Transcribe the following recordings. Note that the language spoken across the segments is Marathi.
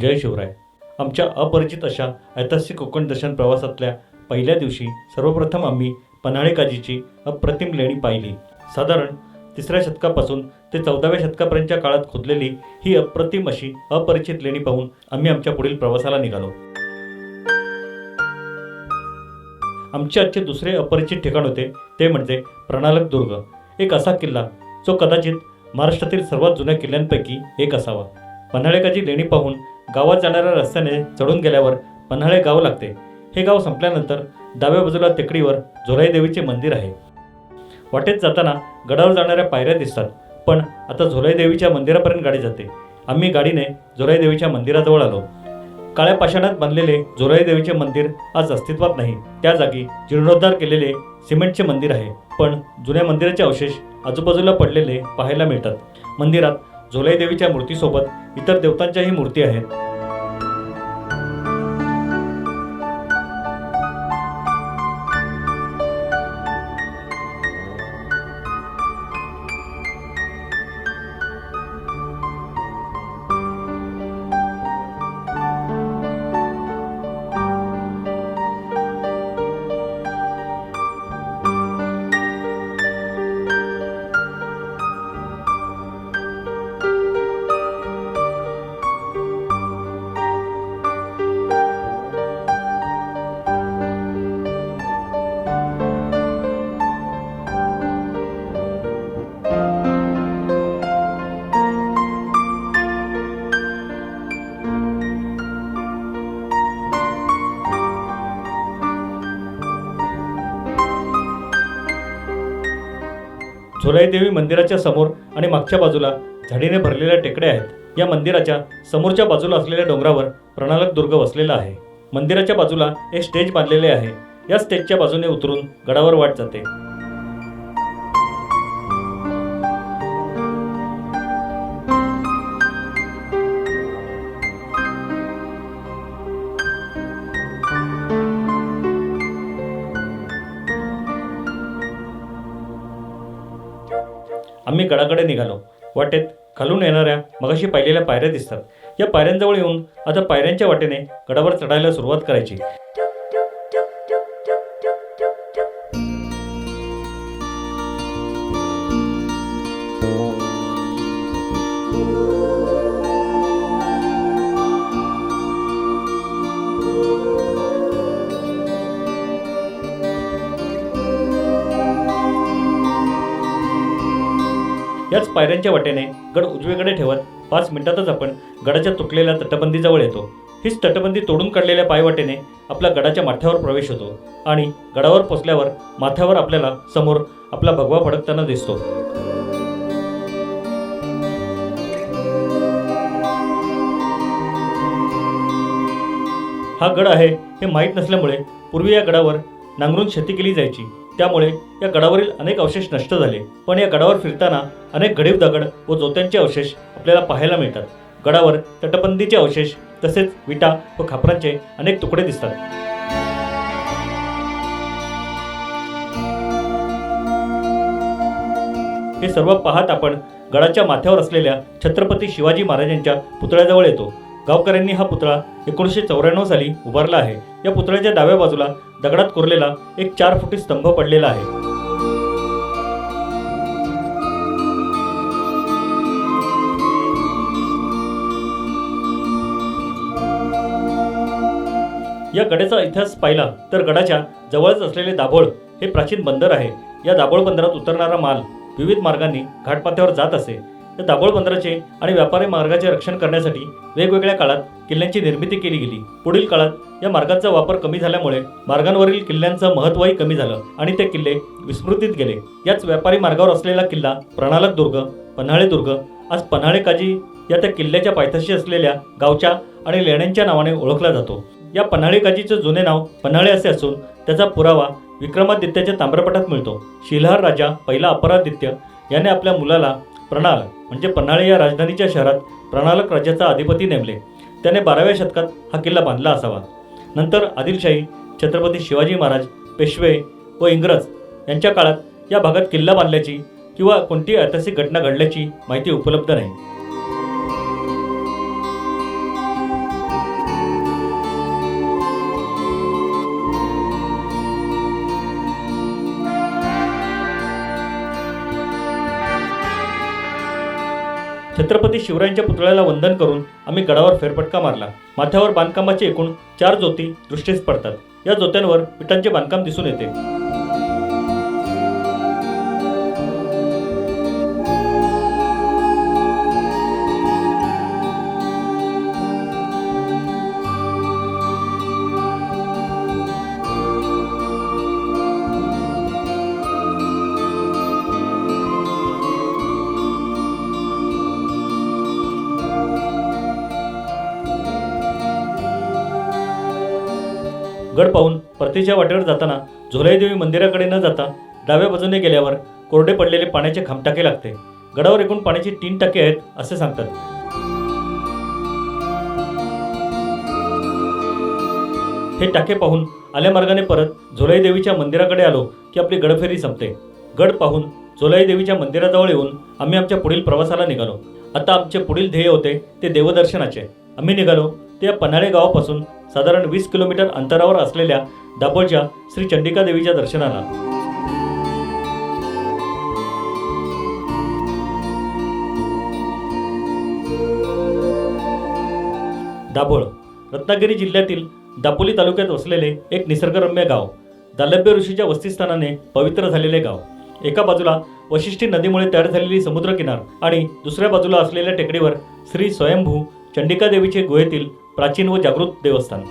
जय शिवराय. आमच्या अपरिचित अशा ऐतिहासिक कोकण दर्शन प्रवासातल्या पहिल्या दिवशी सर्वप्रथम आम्ही पन्हाळे काजीची अप्रतिम लेणी पाहिली. साधारण तिसऱ्या शतकापासून ते चौदाव्या शतकापर्यंतच्या काळात खोदलेली ही अप्रतिम अशी अपरिचित लेणी पाहून आम्ही आमच्या पुढील प्रवासाला निघालो. आमचे आजचे दुसरे अपरिचित ठिकाण होते ते म्हणजे प्रणालक दुर्ग एक असा किल्ला जो कदाचित महाराष्ट्रातील सर्वात जुन्या किल्ल्यांपैकी एक असावा. पन्हाळेकाची लेणी पाहून गावात जाणाऱ्या रस्त्याने चढून गेल्यावर पन्हाळे गाव लागते. हे गाव संपल्यानंतर डाव्या बाजूला टेकडीवर झोलाई देवीचे मंदिर आहे. वाटेत जाताना गडावर जाणाऱ्या पायऱ्या दिसतात पण आता झोलाई देवीच्या मंदिरापर्यंत गाडी जाते. आम्ही गाडीने झोलाई देवीच्या मंदिराजवळ आलो. काळ्या पाषाणात बांधलेले झोलाई देवीचे मंदिर आज अस्तित्वात नाही. त्या जागी जीर्णोद्धार केलेले सिमेंटचे मंदिर आहे पण जुन्या मंदिराचे अवशेष आजूबाजूला पडलेले पाहायला मिळतात. मंदिरात झोलाई देवीच्या मूर्तीसोबत इतर देवतांच्याही मूर्ती आहेत. देवी मंदिराच्या समोर आणि मागच्या बाजूला झाडीने भरलेल्या टेकड्या आहेत. या मंदिराच्या समोरच्या बाजूला असलेल्या डोंगरावर प्रणालक दुर्ग वसलेला आहे. मंदिराच्या बाजूला एक स्टेज बांधलेले आहे. या स्टेजच्या बाजूने उतरून गडावर वाट जाते. आम्ही गडाकडे निघालो. वाटेत खालून येणाऱ्या मगाशी पाहिलेल्या पायऱ्या दिसतात. या पायऱ्यांजवळ येऊन आता पायऱ्यांच्या वाटेने गडावर चढायला सुरुवात करायची. पायऱ्यांच्या वाटेने गड उजवीकडे ठेवत पाच मिनिटातच आपण गडाच्या तुटलेल्या तटबंदीजवळ येतो. हीच तटबंदी तोडून काढलेल्या पायवाटेने आपला गडाच्या माथ्यावर प्रवेश होतो आणि गडावर पोचल्यावर माथ्यावर आपल्याला समोर आपला भगवा फडकताना दिसतो. हा गड आहे हे माहीत नसल्यामुळे पूर्वी या गडावर नांगरून शेती केली जायची. त्यामुळे या गडावरील अनेक अवशेष नष्ट झाले. पण या गडावर फिरताना अनेक गडीव दगड व जोत्यांचे अवशेष आपल्याला पाहायला मिळतात. गडावर तटबंदीचे अवशेष तसेच विटा व खापरांचे अनेक तुकडे दिसतात. हे सर्व पाहत आपण गडाच्या माथ्यावर असलेल्या छत्रपती शिवाजी महाराजांच्या पुतळ्याजवळ येतो. गावकऱ्यांनी हा पुतळा एकोणीसशे चौऱ्याण्णव साली उभारला आहे. या पुतळ्याच्या डाव्या बाजूला दगडात कोरलेला एक चार फुटी स्तंभ पडलेला आहे. या गडाचा इतिहास पाहिला तर गडाच्या जवळच असलेले दाभोळ हे प्राचीन बंदर आहे. या दाभोळ बंदरात उतरणारा माल विविध मार्गांनी घाटपाथ्यावर जात असे. तर दाभोळ बंदराचे आणि व्यापारी मार्गाचे रक्षण करण्यासाठी वेगवेगळ्या काळात किल्ल्यांची निर्मिती केली गेली. पुढील काळात या मार्गांचा वापर कमी झाल्यामुळे मार्गांवरील किल्ल्यांचं महत्त्वही कमी झालं आणि ते किल्ले विस्मृतीत गेले. याच व्यापारी मार्गावर असलेला किल्ला प्रणालक दुर्ग पन्हाळे दुर्ग आज पन्हाळे काजी या त्या किल्ल्याच्या पायथ्याशी असलेल्या गावच्या आणि लेण्यांच्या नावाने ओळखला जातो. या पन्हाळे काजीचं जुने नाव पन्हाळे असे असून त्याचा पुरावा विक्रमादित्याच्या ताम्रपटात मिळतो. शिलहार राजा पहिला अपरादित्य याने आपल्या मुलाला प्रणाल म्हणजे पन्हाळे या राजधानीच्या शहरात प्रणालक राज्याचा अधिपती नेमले. त्याने बाराव्या शतकात हा किल्ला बांधला असावा. नंतर आदिलशाही छत्रपती शिवाजी महाराज पेशवे व इंग्रज यांच्या काळात या भागात किल्ला बांधल्याची किंवा कोणती ऐतिहासिक घटना घडल्याची माहिती उपलब्ध नाही. छत्रपती शिवरायांच्या पुतळ्याला वंदन करून आम्ही गडावर फेरफटका मारला. माथ्यावर बांधकामाचे एकूण चार ज्योती दृष्टीस पडतात. या ज्योत्यांवर विटांचे बांधकाम दिसून येते. परतीच्या वाटेवर जाताना झोलाईदेवी मंदिराकडे न जाता डाव्या बाजूने गेल्यावर कोरडे पडलेले पाण्याचे खामटाके लागते. गडावर एकूण पाण्याची तीन टाके आहेत असे सांगतात. हे टाके पाहून आल्या मार्गाने परत झोलाई देवीच्या मंदिराकडे आलो की आपली गडफेरी संपते. गड पाहून झोलाई देवीच्या मंदिराजवळ येऊन आम्ही आमच्या पुढील प्रवासाला निघालो. आता आमचे पुढील ध्येय होते ते देवदर्शनाचे. आम्ही निघालो ते पन्हाळे गावापासून साधारण वीस किलोमीटर अंतरावर असलेल्या दापोळच्या श्री चंडिका देवीच्या दर्शनाला. दाभोळ रत्नागिरी जिल्ह्यातील दापोली तालुक्यात वसलेले एक निसर्गरम्य गाव दालभ्य ऋषीच्या वस्तीस्थानाने पवित्र झालेले गाव. एका बाजूला वशिष्ठी नदीमुळे तयार झालेली समुद्रकिनार आणि दुसऱ्या बाजूला असलेल्या टेकडीवर श्री स्वयंभू चंडिका देवीचे गुहेतील प्राचीन व जागृत देवस्थान.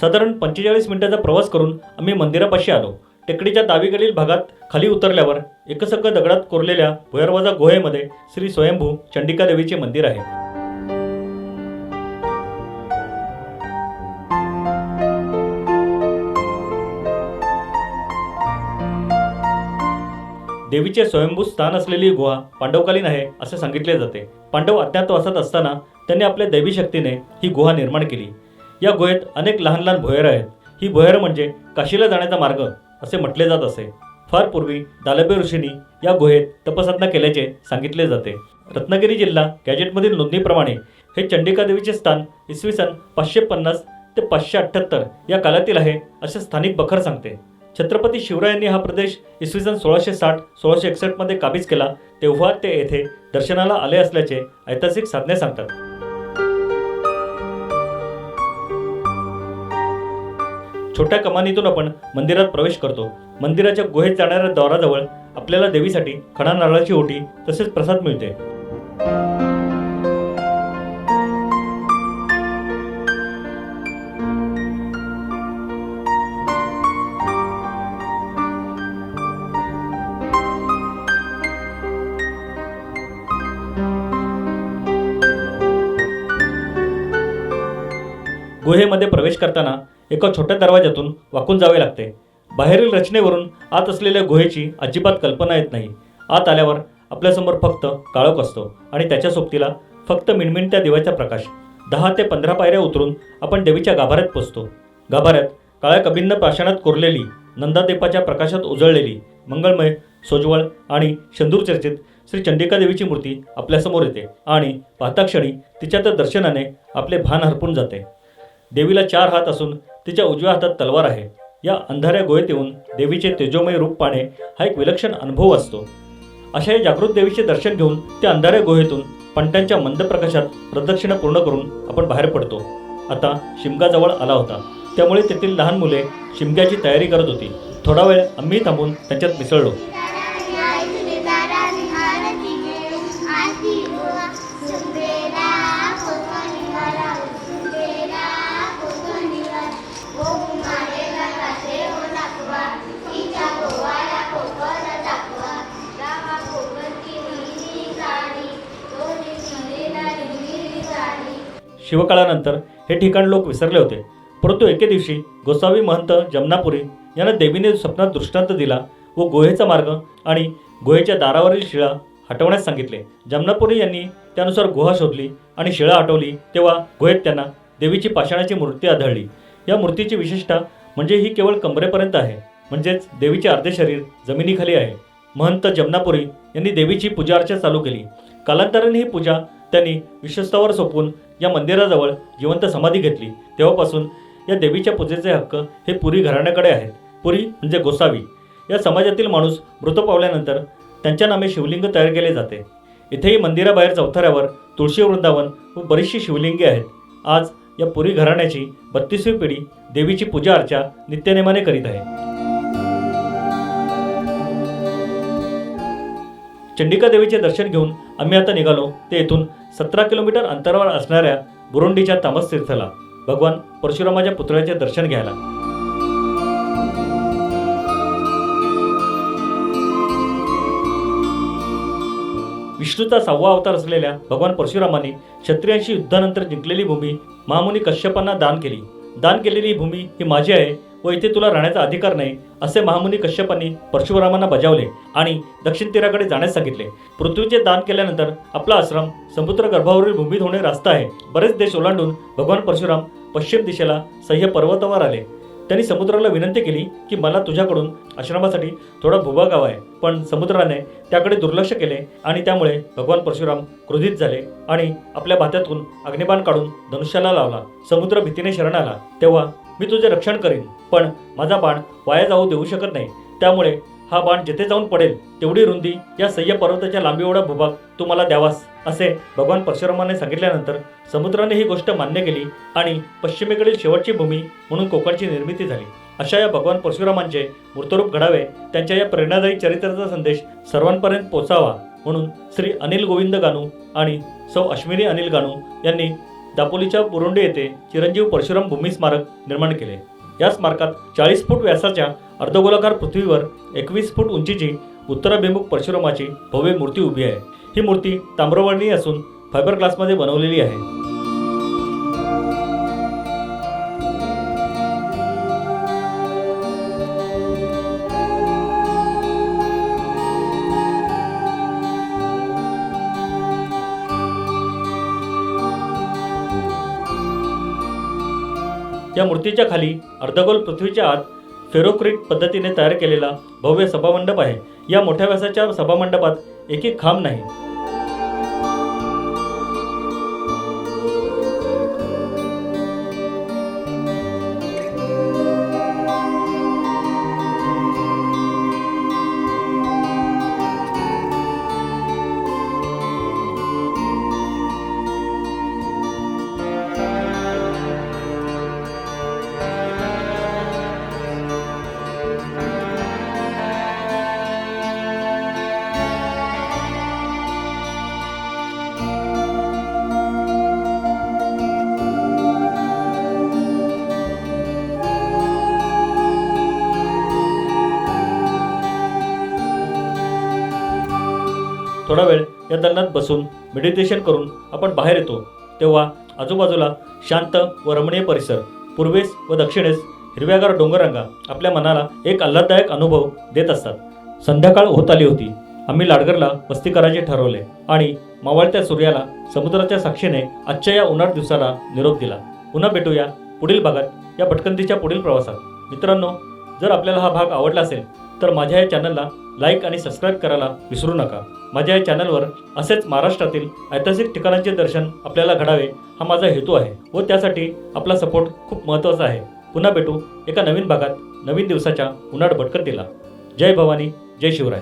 साधारण पंचेचाळीस मिनिटाचा प्रवास करून आम्ही मंदिरापाशी आलो. टेकडीच्या डावीकडील भागात खाली उतरल्यावर एकसक्क दगडात कोरलेल्या भुयारवाजा गुहेमध्ये श्री स्वयंभू चंडिका देवीचे मंदिर आहे. देवीचे स्वयंभू स्थान असलेली गुहा पांडवकालीन आहे असे सांगितले जाते. पांडव अज्ञातवासात असताना त्यांनी आपल्या दैवी शक्तीने ही गुहा निर्माण केली. या गुहेत अनेक लहान लहान भुयार आहेत. ही भुयार म्हणजे काशीला जाण्याचा मार्ग असे म्हटले जात असे. फार पूर्वी दालबे ऋषींनी या गुहेत तपसाधना केल्याचे सांगितले जाते. रत्नागिरी जिल्हा गॅजेटमधील नोंदणीप्रमाणे हे चंडिका देवीचे स्थान इसवी सन पाचशे पन्नास ते पाचशे अठ्ठ्याहत्तर या कालातील आहे असे स्थानिक बखर सांगते. छत्रपती शिवरायांनी हा प्रदेश इसवी सन सोळाशे साठ सोळाशे एकसष्टमध्ये काबीज केला तेव्हा ते येथे दर्शनाला आले असल्याचे ऐतिहासिक साधने सांगतात. छोट्या कमानीतून आपण मंदिरात प्रवेश करतो. मंदिराच्या गुहेत जाणाऱ्या द्वाराजवळ आपल्याला देवीसाठी खडा नारळाची ओटी तसेच प्रसाद मिळते. गुहेमध्ये प्रवेश करताना एका छोट्या दरवाजातून वाकून जावे लागते. बाहेरील रचनेवरून आत असलेल्या गुहेची अजिबात कल्पना येत नाही. आत आल्यावर आपल्यासमोर फक्त काळोख असतो आणि त्याच्या सोबतीला फक्त मिणमिणत्या दिव्याचा प्रकाश. दहा ते पंधरा पायऱ्या उतरून आपण देवीच्या गाभाऱ्यात पोचतो. गाभाऱ्यात काळ्या कबिन्न प्राशणात कोरलेली नंदादेपाच्या प्रकाशात उजळलेली मंगळमय सोज्वळ आणि शंदूर चर्चित श्री चंडिका देवीची मूर्ती आपल्यासमोर येते आणि पाहता क्षणी तिच्या तर दर्शनाने आपले भान हरपून जाते. देवीला चार हात असून तिच्या उजव्या हातात तलवार आहे. या अंधाऱ्या गुहेत येऊन देवीचे तेजोमय रूप पाहणे हा एक विलक्षण अनुभव असतो. अशा या जागृत देवीचे दर्शन घेऊन त्या अंधाऱ्या गुहेतून पंट्यांच्या मंद प्रकाशात प्रदक्षिणा पूर्ण करून आपण बाहेर पडतो. आता शिमगाजवळ आला होता. त्यामुळे तेथील लहान मुले शिमग्याची तयारी करत होती. थोडा वेळ आम्ही थांबून त्यांच्यात मिसळलो. शिवकाळानंतर हे ठिकाण लोक विसरले होते. परंतु एके दिवशी गोसावी महंत जमनापुरी यांना देवीने स्वप्नात दृष्टांत दिला व गुहेचा मार्ग आणि गुहेच्या दारावरील शिळा हटवण्यास सांगितले. जमनापुरी यांनी त्यानुसार गुहा शोधली आणि शिळा हटवली तेव्हा गुहेत त्यांना देवीची पाषाणाची मूर्ती आढळली. या मूर्तीची विशेषता म्हणजे ही केवळ कमरेपर्यंत आहे. म्हणजेच देवीचे अर्धे शरीर जमिनीखाली आहे. महंत जमनापुरी यांनी देवीची पूजा अर्चा चालू केली. कालांतराने ही पूजा त्यांनी विश्वस्तावर सोपून या मंदिराजवळ जिवंत समाधी घेतली. तेव्हापासून या देवीच्या पूजेचे हक्क हे पुरी घराण्याकडे आहेत. पुरी म्हणजे गोसावी. या समाजातील माणूस मृत पावल्यानंतर त्यांच्या नामे शिवलिंग तयार केले जाते. इथेही मंदिराबाहेर चौथऱ्यावर तुळशी वृंदावन व बरीचशी शिवलिंगे आहेत. आज या पुरी घराण्याची बत्तीसवी पिढी देवीची पूजा अर्चा नित्यनेमाने करीत आहे. चंडिका देवीचे दर्शन घेऊन आम्ही आता निघालो. ते येथून सतरा किलोमीटर अंतरावर असणाऱ्या बुरुंडीच्या तामस तीर्थला. भगवान परशुरामाच्या पुतळ्याचे दर्शन घ्यायला. विष्णूचा सहावा अवतार असलेल्या भगवान परशुरामांनी क्षत्रियांशी युद्धानंतर जिंकलेली भूमी महामुनी कश्यपांना दान केली. दान केलेली भूमी ही माझी आहे. व इथे तुला राहण्याचा अधिकार नाही असे महामुनी कश्यपांनी परशुरामांना बजावले आणि दक्षिण तीराकडे जाण्यास सांगितले. पृथ्वीचे दान केल्यानंतर आपला आश्रम समुद्र गर्भावरील भूमीत होणे रास्त आहे. बरेच देश ओलांडून भगवान परशुराम पश्चिम दिशेला सह्य पर्वतावर आले. त्यांनी समुद्राला विनंती केली की मला तुझ्याकडून आश्रमासाठी थोडा भूभाग हवा आहे पण समुद्राने त्याकडे दुर्लक्ष केले आणि त्यामुळे भगवान परशुराम क्रोधित झाले आणि आपल्या भात्यातून अग्निबाण काढून धनुष्याला लावला. समुद्र भीतीने शरण आला तेव्हा मी तुझे रक्षण करीन पण माझा बाण वाया जाऊ देऊ शकत नाही. त्यामुळे हा बाण जिथे जाऊन पडेल तेवढी रुंदी या सह्य पर्वताच्या लांबी एवढा भूभाग तू मला द्यावास असे भगवान परशुरामाने सांगितल्यानंतर समुद्राने ही गोष्ट मान्य केली आणि पश्चिमेकडील शेवटची भूमी म्हणून कोकणची निर्मिती झाली. अशा या भगवान परशुरामांचे मूर्तरूप घडावे त्यांच्या या प्रेरणादायी चरित्राचा संदेश सर्वांपर्यंत पोचावा म्हणून श्री अनिल गोविंद गानू आणि सौ अश्विनी अनिल गानू यांनी दापोलीच्या बुरुंडी येथे चिरंजीव परशुराम भूमी स्मारक निर्माण केले. या स्मारकात चाळीस फूट व्यासाच्या अर्धगोलाकार पृथ्वीवर एकवीस फूट उंचीची उत्तराभिमुख परशुरामाची भव्य मूर्ती उभी आहे. ही मूर्ती ताम्रवर्णीय असून फायबर ग्लासमध्ये बनवलेली आहे. या मूर्तीच्या खाली अर्धगोल पृथ्वीच्या आत फेरोक्रिट पद्धतीने तयार केलेला भव्य सभामंडप आहे. या मोठ्या व्यासाच्या सभामंडपात एक खांब नाही. थोडा वेळ या दालनात बसून मेडिटेशन करून आपण बाहेर येतो. तेव्हा आजूबाजूला शांत व रमणीय परिसर पूर्वेस व दक्षिणेस हिरव्यागार डोंगररांगा आपल्या मनाला एक आल्हाददायक अनुभव देत असतात. संध्याकाळ होत आली होती. आम्ही लाडगरला वस्ती करायचे ठरवले आणि मावळत्या सूर्याला समुद्राच्या साक्षीने आजच्या या उन्हाळ दिवसाला निरोप दिला. पुन्हा भेटूया पुढील भागात या भटकंतीच्या पुढील प्रवासात. मित्रांनो जर आपल्याला हा भाग आवडला असेल तर माझ्या या चॅनलला लाईक आणि सबस्क्राईब करायला विसरू नका. माझ्या या चॅनलवर असेच महाराष्ट्रातील ऐतिहासिक ठिकाणांचे दर्शन आपल्याला घडावे हा माझा हेतू आहे व त्यासाठी आपला सपोर्ट खूप महत्त्वाचा आहे. पुन्हा भेटू एका नवीन भागात नवीन दिवसाच्या उन्हाळ भटकंतीला. जय भवानी जय शिवराय.